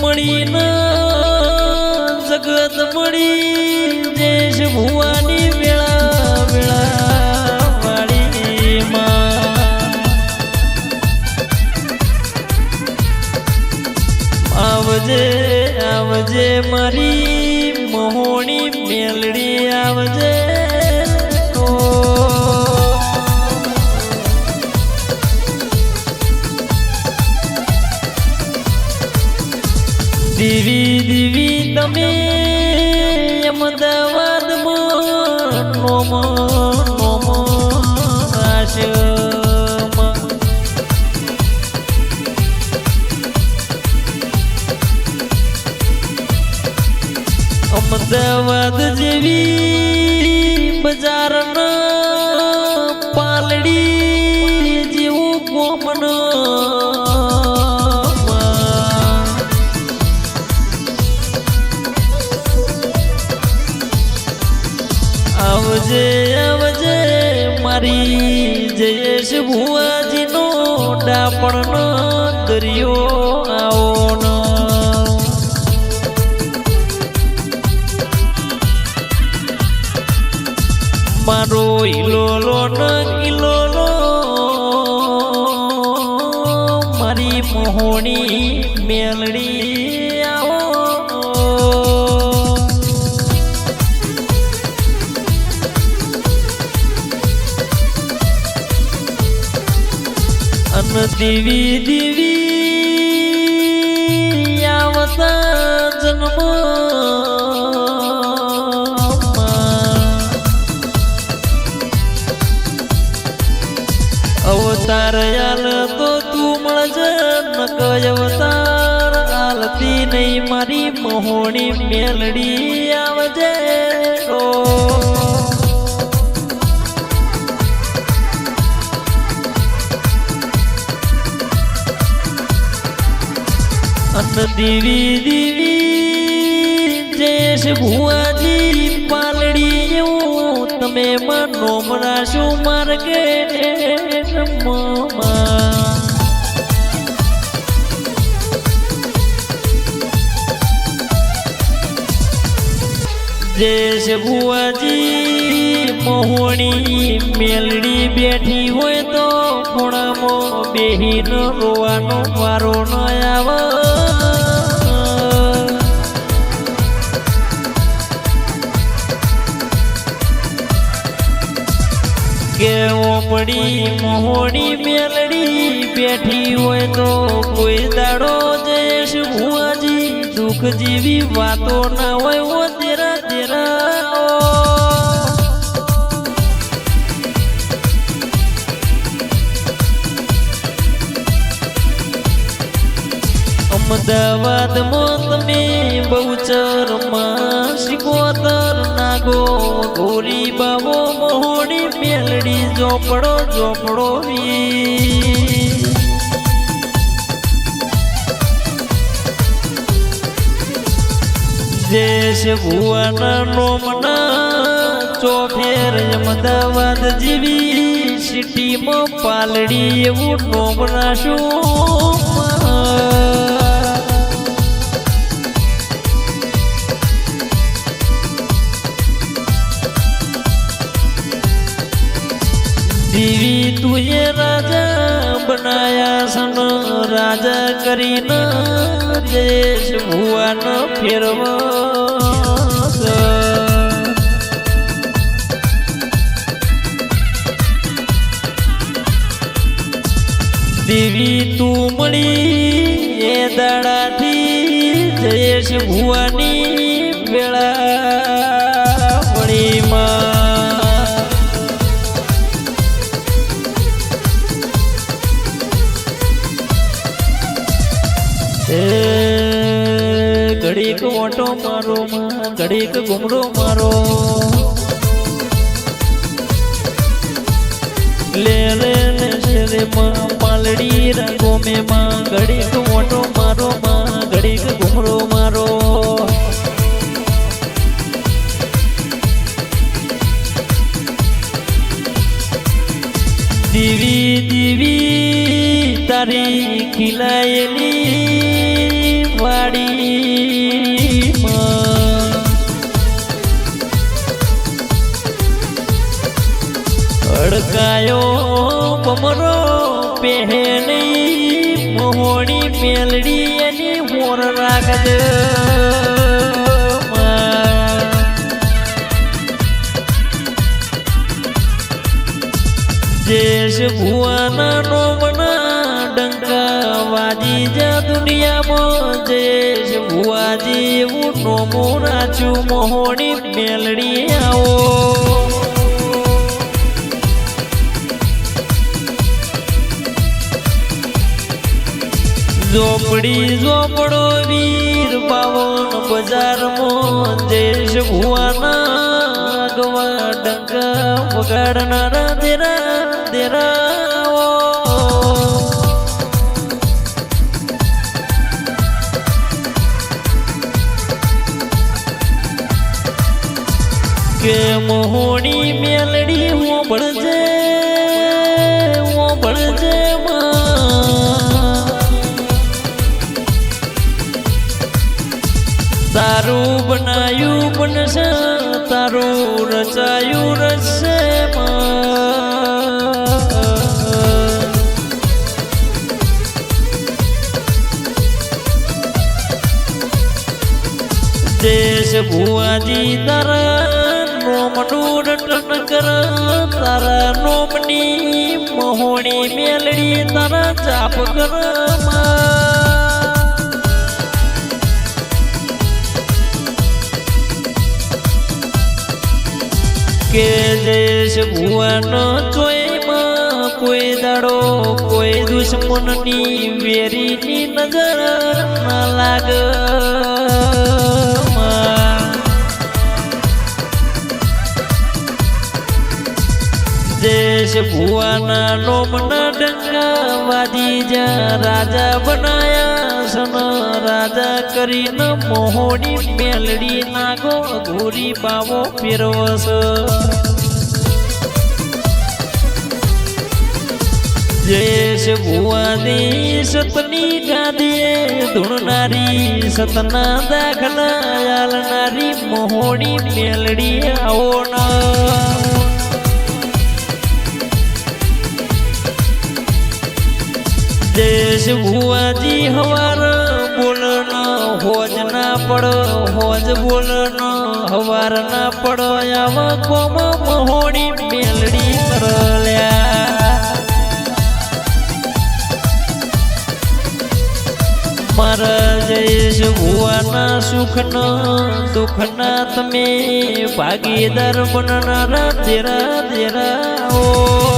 મળીને જગત મળી દેશ ભુવાની વેળા વેળા વાળીમાં. આવજે આવજે મારી દીવી દીવી તમે અમદાવાદમાં નોમ નોમ આશ્રમ અમદાવાદ જેવી બજાર પાલડી આવજે આવજે, મારી જયેશ ભુવાજીનો ડાપણનો દરિયો આવો ન. મારો ઈલોલો ન કિલોલો મારી મોહણી મેલડી દીવી, દેવી, આવતા જન્મ અવતાર આલ તો તું મળજે નક અવતાર આલતી નહીં મારી મોહણી મેલડી. દીવી દેવી જયેશ ભુવાજી પાલડી એવું તમે મનો મરાશું માર્ગે જયેશ ભુવાજી મોહણી, મેલડી બેઠી હોય તો ખૂણામાં બેહીન રોવાનો વારો ન આવે. ઓપડી મોહણી મેલડી બેઠી હોય તો કોઈ દાડો જયેશ ભુવાજી દુઃખ જેવી વાતો ના હોય ઓ તેરા તેરા. અમદાવાદમાં તમે બહુચરમાં શિકોતર નાગો ગોરી બાબો મોહણી ચોપડો ઝોપડો વી દેશ ભુવાના નોમના ચોફેર અમદાવાદ જેવી સિટીમાં પાલડી એવું નોમના રાશું દેવી તુએ રાજા બનાયા સન, રાજા કરીને દેશ ભુવન ફેરવસ દેવી તું મળી એ દાડાથી જયેશ ભુવાની મારો, ઘડીક ઘૂમરો મારો. પાલડી રંગો મે, માં, ઘડીક મોટો મારો, માં, ઘડીક ઘૂમરો મારો. દીવી દીવી, તારી ખીલાયેલી પહેલી મોહણી મેલડી એની મોર રાખજે માં. જેશ ભુવાના નોમના ડંકા વાજી જા દુનિયામાં જેશ ભુવાજી એવું નોમું રાચું મોહણી મેલડી આવો ઝોપડી ઝોપડો વીર પાવન બજારમાં દેશ ભુવાના ગવા ડંક વગાડનારા દેરા દેરા કે મોહણી મેલડી હું ભળજે તારું બનાયું બનશે તારું રચાયું રચશે. દેશ ભુવાજી તારા નોમનું રટન કર તારા નોમની મોહણી મેલડી તારા ચાપ કર. કે દેશ ભુવાનો ચોયમાં કોઈ દાડો કોઈ દુશ્મનની વેરીની નજર ન લાગ. દેશ ભુવાના નોમના ડંગા વાજી જા રાજા બનાયા સન, રાજા કરીને મોહોડી મેલડી નાગો ઘોરી બાવો ફેરવસ. દેશ ભુવાની સતની ગાદીએ ધૂણનારી, સતના દાખલા આલનારી મોહોડી મેલડી આવો દેશ ભુવાજી હવાર બોલ ન, હોજ ના પડો, હોજ બોલ ન, હવાર ના પડો, આવા કોમ મહોણી મેલડી કરલ્યા મારા જયેશ ભુવાના સુખના દુઃખના તમે ભાગીદાર બનનારા તેરા તેરા